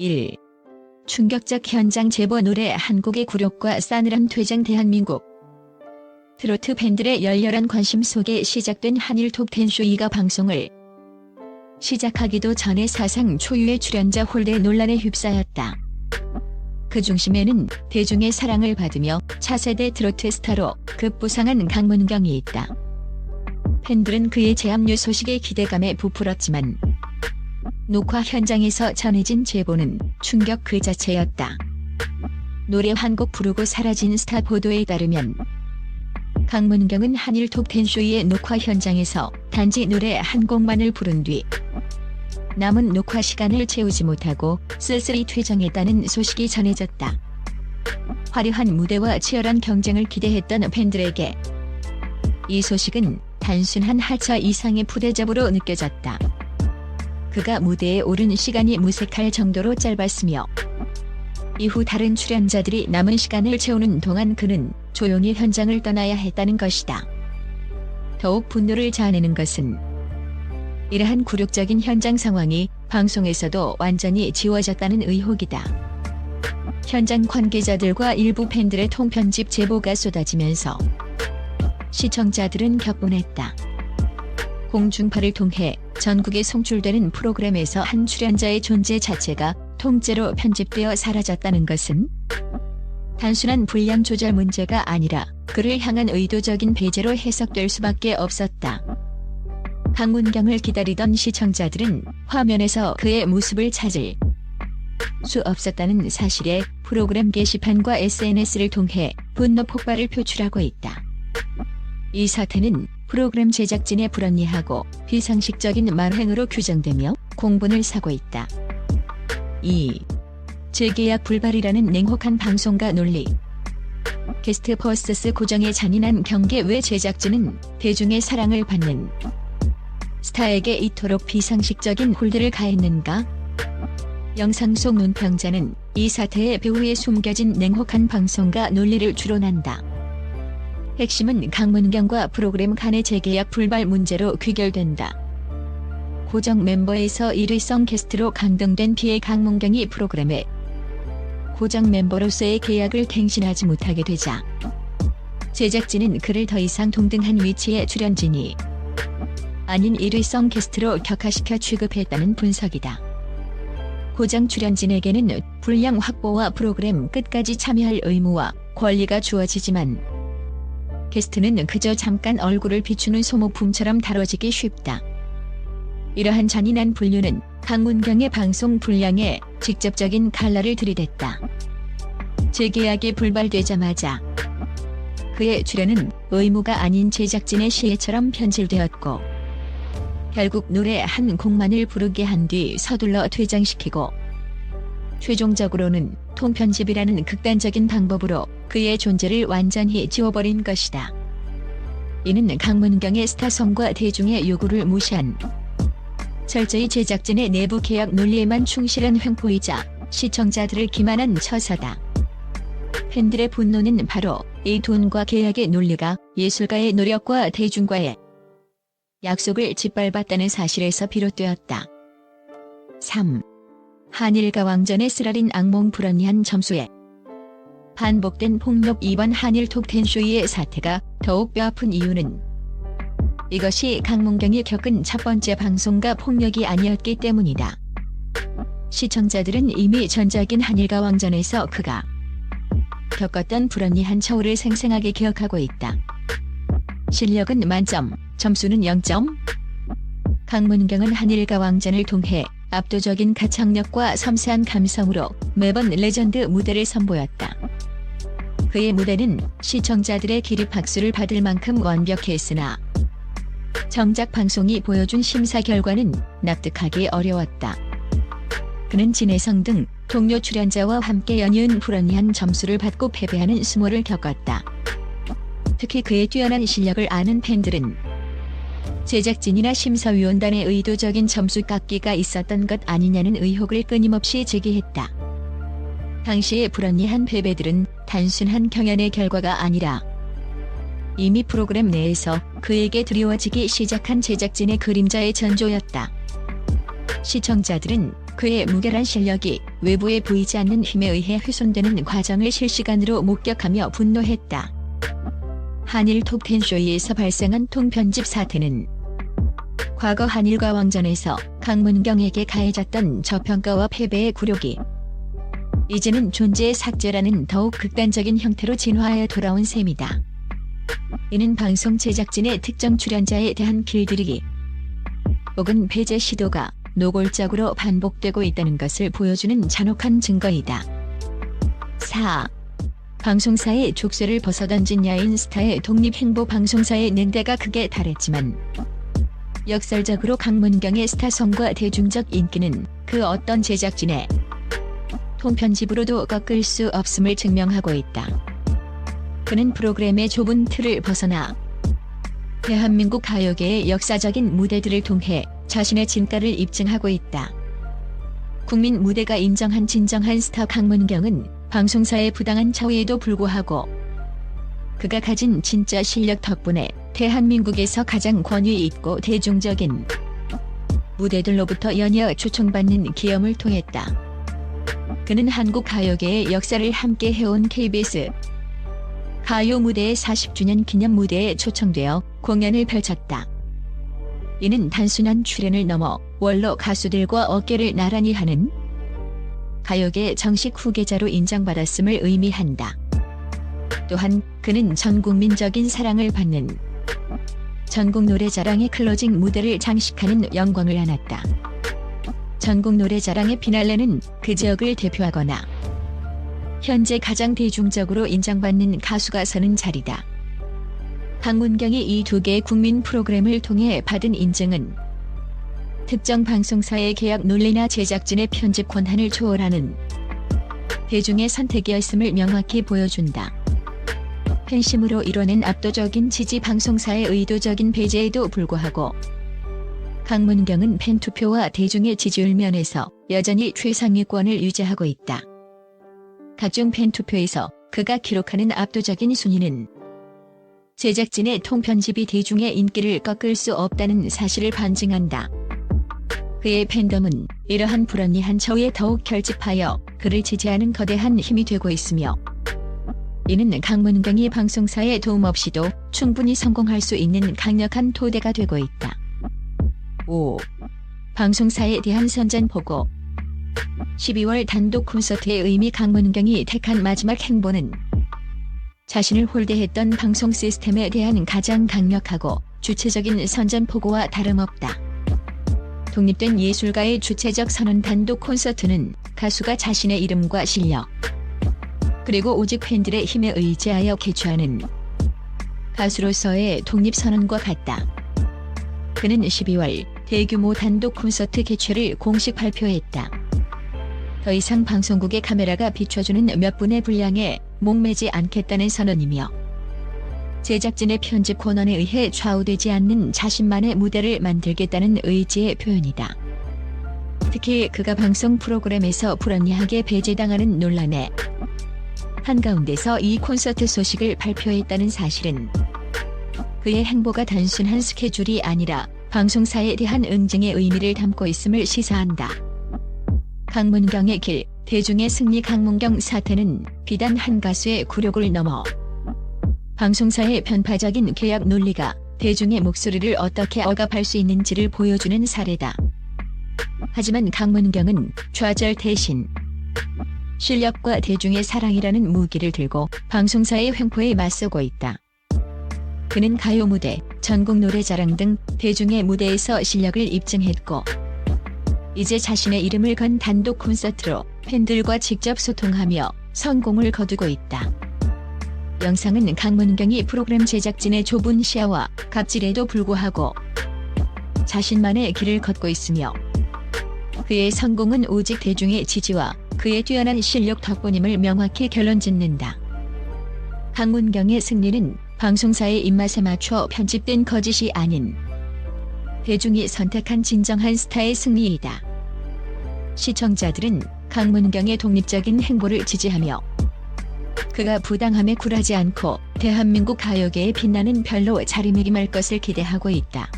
1. 충격적 현장 제보 노래 한국의 굴욕과 싸늘한 퇴장 대한민국 트로트 팬들의 열렬한 관심 속에 시작된 한일 톱텐 쇼이가 방송을 시작하기도 전에 사상 초유의 출연자 홀대 논란에 휩싸였다. 그 중심에는 대중의 사랑을 받으며 차세대 트로트 스타로 급부상한 강문경이 있다. 팬들은 그의 재합류 소식에 기대감에 부풀었지만 녹화 현장에서 전해진 제보는 충격 그 자체였다. 노래 한 곡 부르고 사라진 스타 보도에 따르면 강문경은 한일 톱텐쇼의 녹화 현장에서 단지 노래 한 곡만을 부른 뒤 남은 녹화 시간을 채우지 못하고 쓸쓸히 퇴장했다는 소식이 전해졌다. 화려한 무대와 치열한 경쟁을 기대했던 팬들에게 이 소식은 단순한 하차 이상의 푸대접으로 느껴졌다. 그가 무대에 오른 시간이 무색할 정도로 짧았으며 이후 다른 출연자들이 남은 시간을 채우는 동안 그는 조용히 현장을 떠나야 했다는 것이다. 더욱 분노를 자아내는 것은 이러한 굴욕적인 현장 상황이 방송에서도 완전히 지워졌다는 의혹이다. 현장 관계자들과 일부 팬들의 통편집 제보가 쏟아지면서 시청자들은 격분했다. 공중파를 통해 전국에 송출되는 프로그램에서 한 출연자의 존재 자체가 통째로 편집되어 사라졌다는 것은 단순한 분량 조절 문제가 아니라 그를 향한 의도적인 배제로 해석될 수밖에 없었다. 강문경을 기다리던 시청자들은 화면에서 그의 모습을 찾을 수 없었다는 사실에 프로그램 게시판과 SNS를 통해 분노 폭발을 표출하고 있다. 이 사태는 프로그램 제작진의 불합리하고 비상식적인 말행으로 규정되며 공분을 사고 있다. 2. 재계약 불발이라는 냉혹한 방송가 논리 게스트 버스스 고정의 잔인한 경계 외 제작진은 대중의 사랑을 받는 스타에게 이토록 비상식적인 홀드를 가했는가? 영상 속 논평자는 이 사태의 배후에 숨겨진 냉혹한 방송가 논리를 추론한다. 핵심은 강문경과 프로그램 간의 재계약 불발 문제로 귀결된다. 고정 멤버에서 일회성 게스트로 강등된 피해 강문경이 프로그램에 고정 멤버로서의 계약을 갱신하지 못하게 되자 제작진은 그를 더 이상 동등한 위치의 출연진이 아닌 일회성 게스트로 격화시켜 취급했다는 분석이다. 고정 출연진에게는 분량 확보와 프로그램 끝까지 참여할 의무와 권리가 주어지지만 게스트는 그저 잠깐 얼굴을 비추는 소모품처럼 다뤄지기 쉽다. 이러한 잔인한 분류는 강문경의 방송 분량에 직접적인 칼날을 들이댔다. 재계약이 불발되자마자 그의 출연은 의무가 아닌 제작진의 시혜처럼 편질되었고 결국 노래 한 곡만을 부르게 한 뒤 서둘러 퇴장시키고 최종적으로는 통편집이라는 극단적인 방법으로 그의 존재를 완전히 지워버린 것이다. 이는 강문경의 스타성과 대중의 요구를 무시한 철저히 제작진의 내부 계약 논리에만 충실한 횡포이자 시청자들을 기만한 처사다. 팬들의 분노는 바로 이 돈과 계약의 논리가 예술가의 노력과 대중과의 약속을 짓밟았다는 사실에서 비롯되었다. 3. 한일과 왕전의 쓰라린 악몽 불언니한 점수에 반복된 폭력 이번 한일 톡텐쇼이의 사태가 더욱 뼈아픈 이유는 이것이 강문경이 겪은 첫 번째 방송가 폭력이 아니었기 때문이다. 시청자들은 이미 전작인 한일과 왕전에서 그가 겪었던 불언니한 처우를 생생하게 기억하고 있다. 실력은 만점, 점수는 0점. 강문경은 한일과 왕전을 통해 압도적인 가창력과 섬세한 감성으로 매번 레전드 무대를 선보였다. 그의 무대는 시청자들의 기립 박수를 받을 만큼 완벽했으나 정작 방송이 보여준 심사 결과는 납득하기 어려웠다. 그는 진혜성 등 동료 출연자와 함께 연이은 불언니한 점수를 받고 패배하는 수모를 겪었다. 특히 그의 뛰어난 실력을 아는 팬들은 제작진이나 심사위원단의 의도적인 점수 깎기가 있었던 것 아니냐는 의혹을 끊임없이 제기했다. 당시의 불언니한 패배들은 단순한 경연의 결과가 아니라 이미 프로그램 내에서 그에게 드리워지기 시작한 제작진의 그림자의 전조였다. 시청자들은 그의 무결한 실력이 외부에 보이지 않는 힘에 의해 훼손되는 과정을 실시간으로 목격하며 분노했다. 한일 톱텐 쇼에서 발생한 통편집 사태는 과거 한일과 왕전에서 강문경에게 가해졌던 저평가와 패배의 굴욕이 이제는 존재의 삭제라는 더욱 극단적인 형태로 진화하여 돌아온 셈이다. 이는 방송 제작진의 특정 출연자에 대한 길들이기 혹은 배제 시도가 노골적으로 반복되고 있다는 것을 보여주는 잔혹한 증거이다. 4. 방송사의 족쇄를 벗어던진 야인 스타의 독립행보 방송사의 낸대가 극에 달했지만 역설적으로 강문경의 스타성과 대중적 인기는 그 어떤 제작진의 통편집으로도 꺾을 수 없음을 증명하고 있다. 그는 프로그램의 좁은 틀을 벗어나 대한민국 가요계의 역사적인 무대들을 통해 자신의 진가를 입증하고 있다. 국민 무대가 인정한 진정한 스타 강문경은 방송사의 부당한 차후에도 불구하고 그가 가진 진짜 실력 덕분에 대한민국에서 가장 권위 있고 대중적인 무대들로부터 연이어 초청받는 기염을 통했다. 그는 한국 가요계의 역사를 함께 해온 KBS 가요 무대의 40주년 기념 무대에 초청되어 공연을 펼쳤다. 이는 단순한 출연을 넘어 원로 가수들과 어깨를 나란히 하는 가요계 정식 후계자로 인정받았음을 의미한다. 또한 그는 전 국민적인 사랑을 받는 전국 노래자랑의 클로징 무대를 장식하는 영광을 안았다. 전국 노래자랑의 피날레는 그 지역을 대표하거나 현재 가장 대중적으로 인정받는 가수가 서는 자리다. 강문경이 이 두 개의 국민 프로그램을 통해 받은 인증은 특정 방송사의 계약 논리나 제작진의 편집 권한을 초월하는 대중의 선택이었음을 명확히 보여준다. 팬심으로 이뤄낸 압도적인 지지 방송사의 의도적인 배제에도 불구하고 강문경은 팬투표와 대중의 지지율 면에서 여전히 최상위권을 유지하고 있다. 각종 팬투표에서 그가 기록하는 압도적인 순위는 제작진의 통편집이 대중의 인기를 꺾을 수 없다는 사실을 반증한다. 그의 팬덤은 이러한 불합리한 처우에 더욱 결집하여 그를 지지하는 거대한 힘이 되고 있으며 이는 강문경이 방송사의 도움 없이도 충분히 성공할 수 있는 강력한 토대가 되고 있다. 5. 방송사에 대한 선전포고 12월 단독 콘서트의 의미 강문경이 택한 마지막 행보는 자신을 홀대했던 방송 시스템에 대한 가장 강력하고 주체적인 선전포고와 다름없다. 독립된 예술가의 주체적 선언 단독 콘서트는 가수가 자신의 이름과 실력 그리고 오직 팬들의 힘에 의지하여 개최하는 가수로서의 독립선언과 같다. 그는 12월 대규모 단독 콘서트 개최를 공식 발표했다. 더 이상 방송국의 카메라가 비춰주는 몇 분의 분량에 목매지 않겠다는 선언이며 제작진의 편집 권한에 의해 좌우되지 않는 자신만의 무대를 만들겠다는 의지의 표현이다. 특히 그가 방송 프로그램에서 불합리하게 배제당하는 논란에 한가운데서 이 콘서트 소식을 발표했다는 사실은 그의 행보가 단순한 스케줄이 아니라 방송사에 대한 응징의 의미를 담고 있음을 시사한다. 강문경의 길, 대중의 승리 강문경 사태는 비단 한 가수의 굴욕을 넘어 방송사의 편파적인 계약 논리가 대중의 목소리를 어떻게 억압할 수 있는지를 보여주는 사례다. 하지만 강문경은 좌절 대신 실력과 대중의 사랑이라는 무기를 들고 방송사의 횡포에 맞서고 있다. 그는 가요 무대, 전국 노래자랑 등 대중의 무대에서 실력을 입증했고 이제 자신의 이름을 건 단독 콘서트로 팬들과 직접 소통하며 성공을 거두고 있다. 영상은 강문경이 프로그램 제작진의 좁은 시야와 갑질에도 불구하고 자신만의 길을 걷고 있으며 그의 성공은 오직 대중의 지지와 그의 뛰어난 실력 덕분임을 명확히 결론 짓는다. 강문경의 승리는 방송사의 입맛에 맞춰 편집된 거짓이 아닌 대중이 선택한 진정한 스타의 승리이다. 시청자들은 강문경의 독립적인 행보를 지지하며 그가 부당함에 굴하지 않고 대한민국 가요계에 빛나는 별로 자리매김할 것을 기대하고 있다.